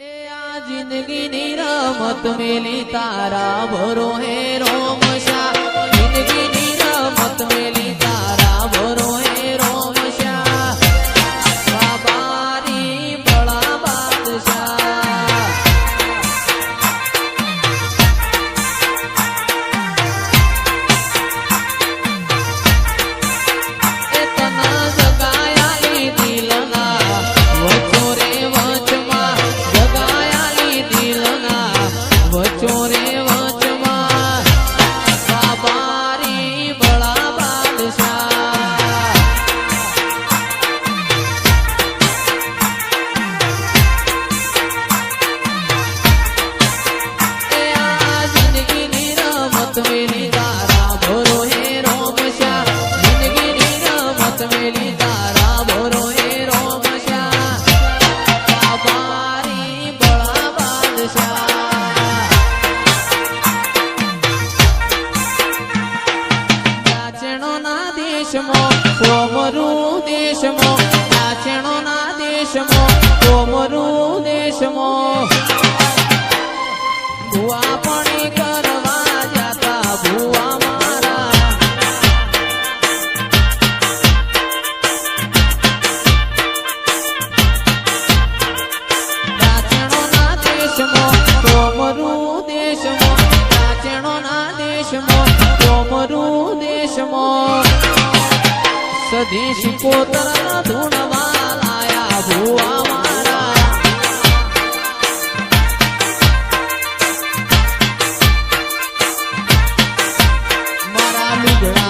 જિંદગીની રમત મેલી તારા ભરો હે રોમ શાહ જિંદગીની રમત મેલી girl.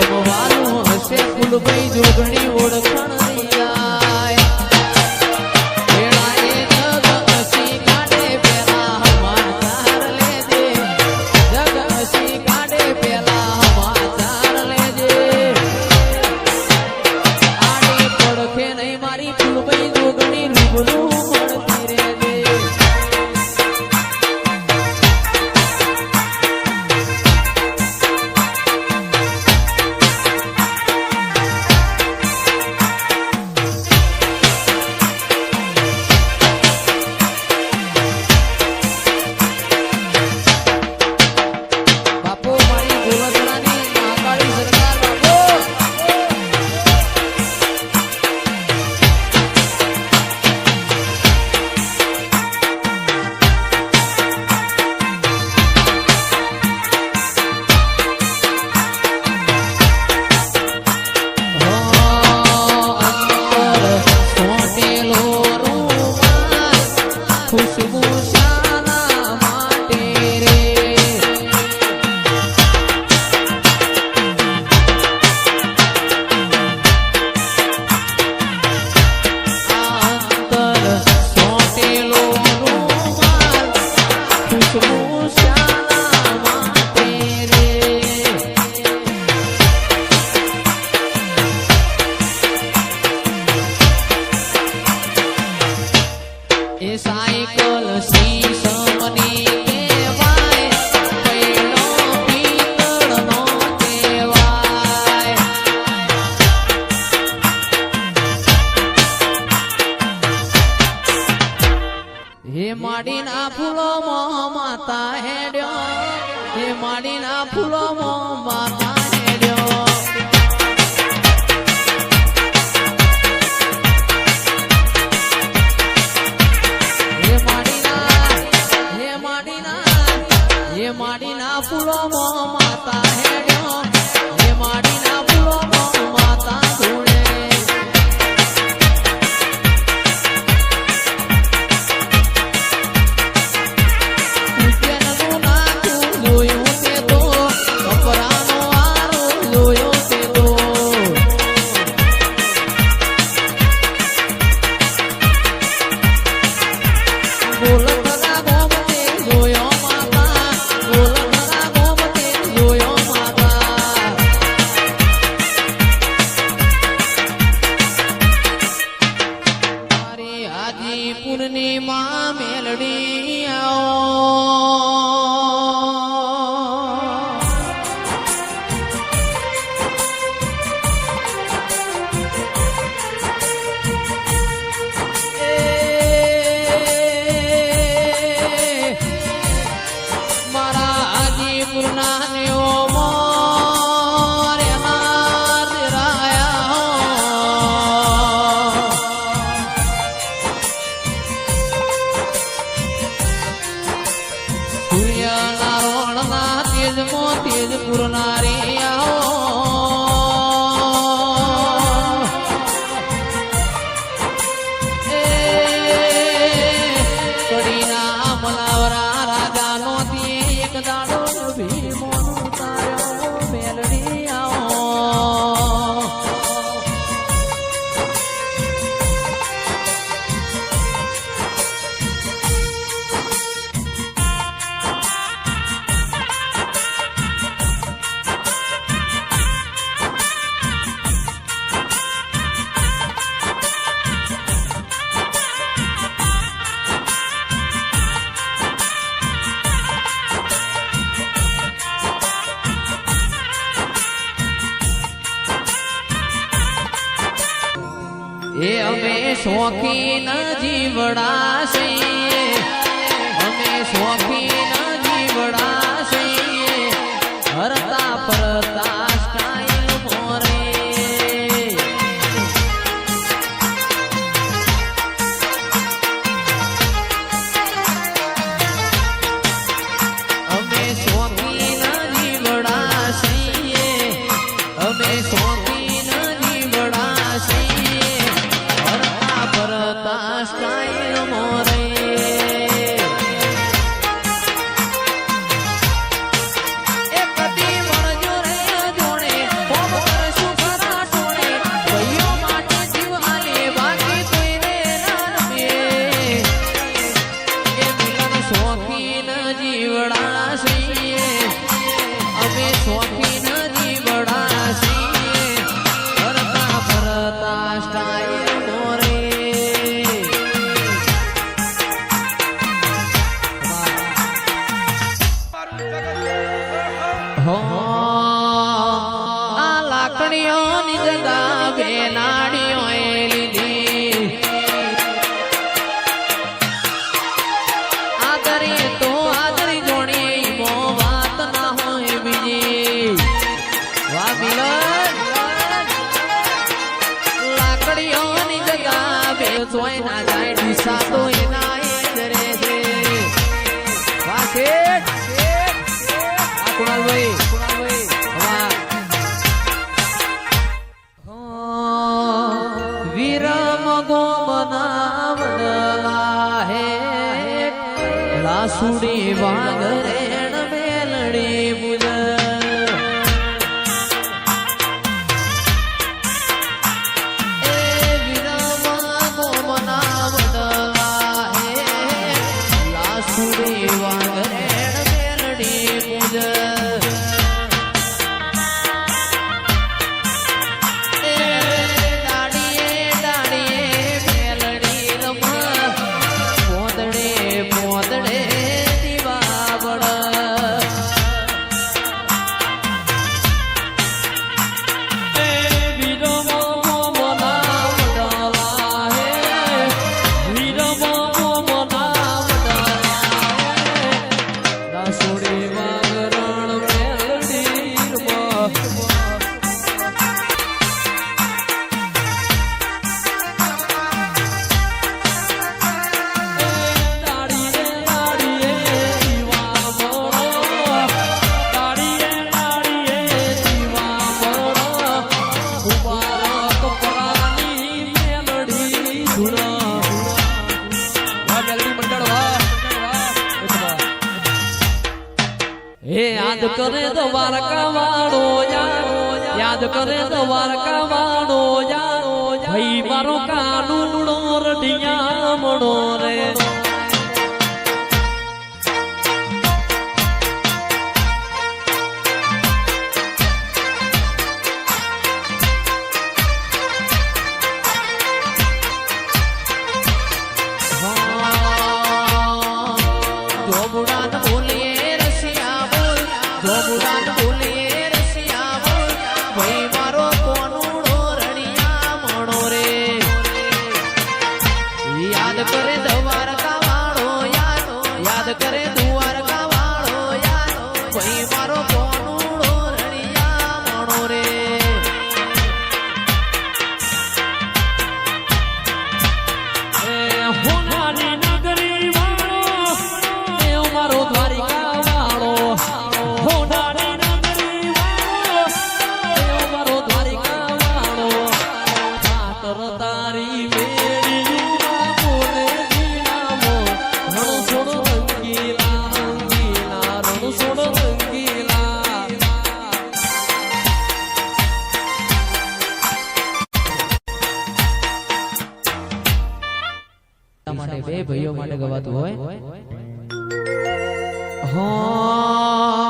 તમવાનું હશે કુલભાઈ જોગણી ઓળખાણ માડીના ફૂલો માતા હેડ્યો. એ માડીના ફૂલો માતા ના શોખીન જીવડાશે. અમે શોખીન લાકડીઓ ની જગા બે સાસુડે વાગર યાદ કરે દ્વારકા વાળો યાદ કરે દ્વારકા વાળો ભાઈ મારો કાનૂન રઢિયા મણો રે. ભાઈઓ માટે ગવાતું હોય. હો.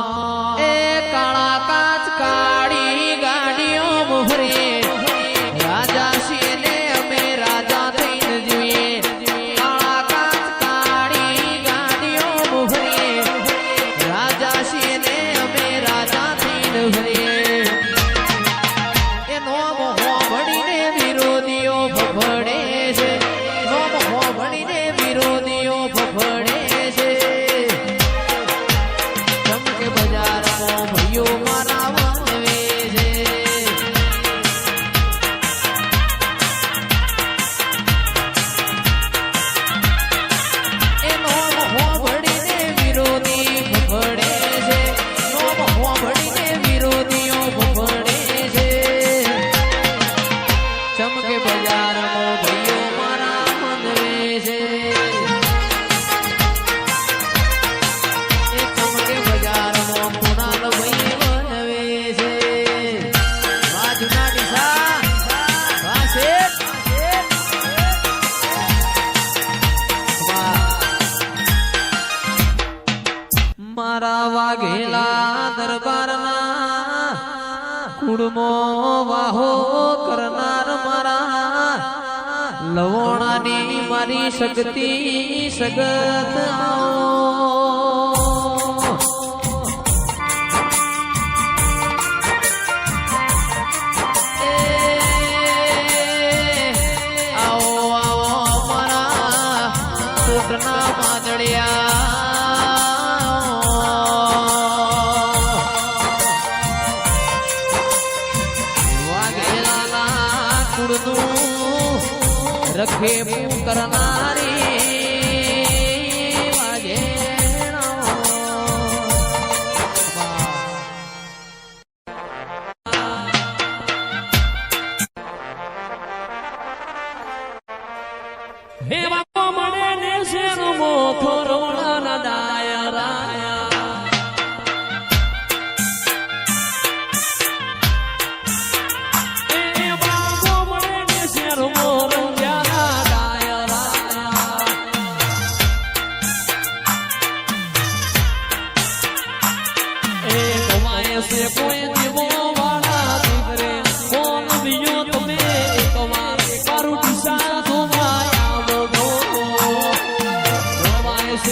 મારા વાઘેલા દરબારના કુડમો વાહો કરનાર મારા. લવણાની મારી શક્તિ સગત આવો. ના માદળિયા રખે હું કરનારી વાજે હે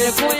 después.